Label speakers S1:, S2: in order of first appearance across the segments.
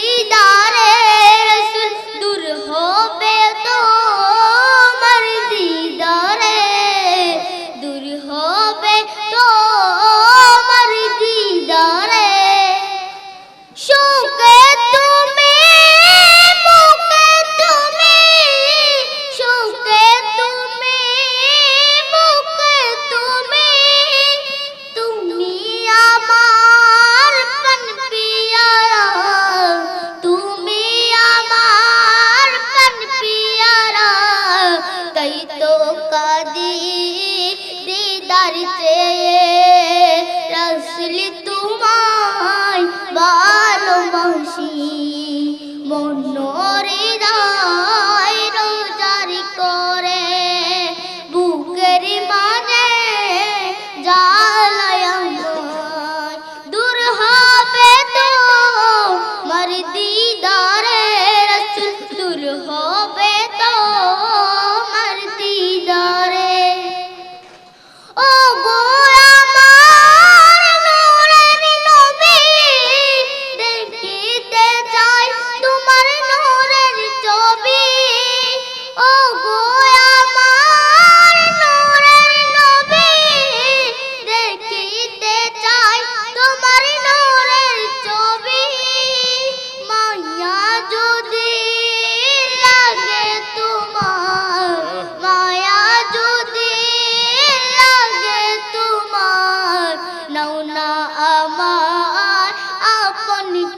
S1: vida. তো কাদি দিদার চেয়ে রসলি তোমায় ভালোবাসি। মনোরে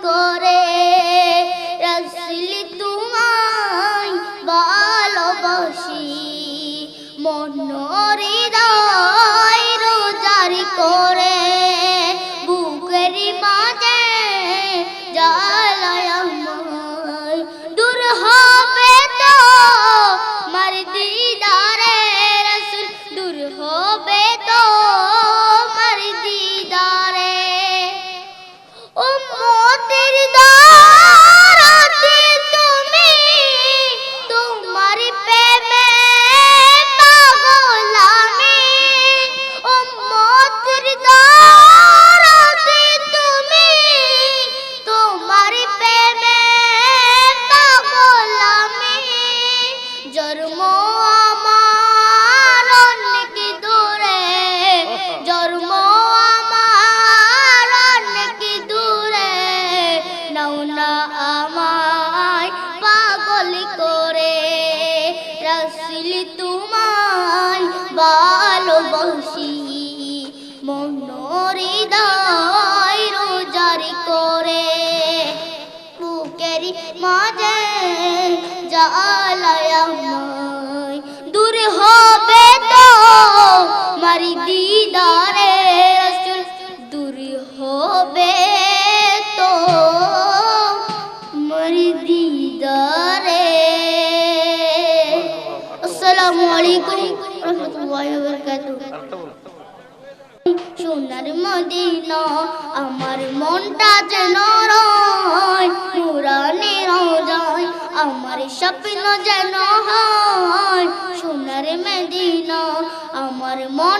S1: করে রসলি মারি দিদারে রসুল, দূর হবে তো। মারি দিদারে। আসসালামু আলাইকুম রহমতুল্লাহি ওয়া বারাকাতুহু। সোনার মদিনা, আমার মনটা যেন রয়, নুরানি রোজায়, আমার স্বপ্ন যেন হয়।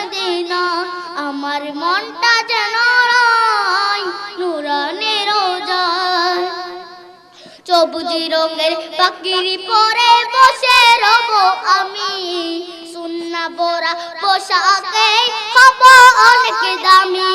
S1: মদিনা আমার মনটা যেন রয় নুরানি রোজায় সবুজ রঙের পাকিরি পরে বসে রব আমি। সুন্না বরা পোশাকে হব অনেক দামি।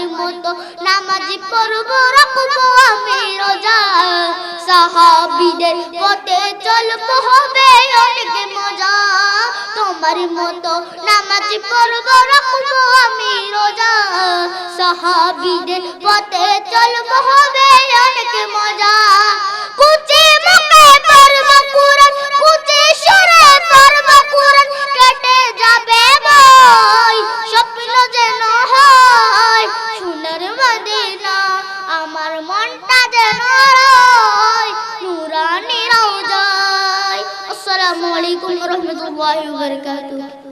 S1: তোমারই মতো নামাজ পড়ব, রাখব আমি রোজা। সাহাবিদের পথে চলব হবে অনেক মজা। তোমার মতো নামাজ পড়ব, রাখব আমি রোজা। সাহাবিদের পথে চলব হবে অনেক মজা। কুচি মুখে পড়ব যেন রয় নুরানি রওজায় আসসালামু আলাইকুম রহমতুল্লাহি ওয়া বারাকাতুহু।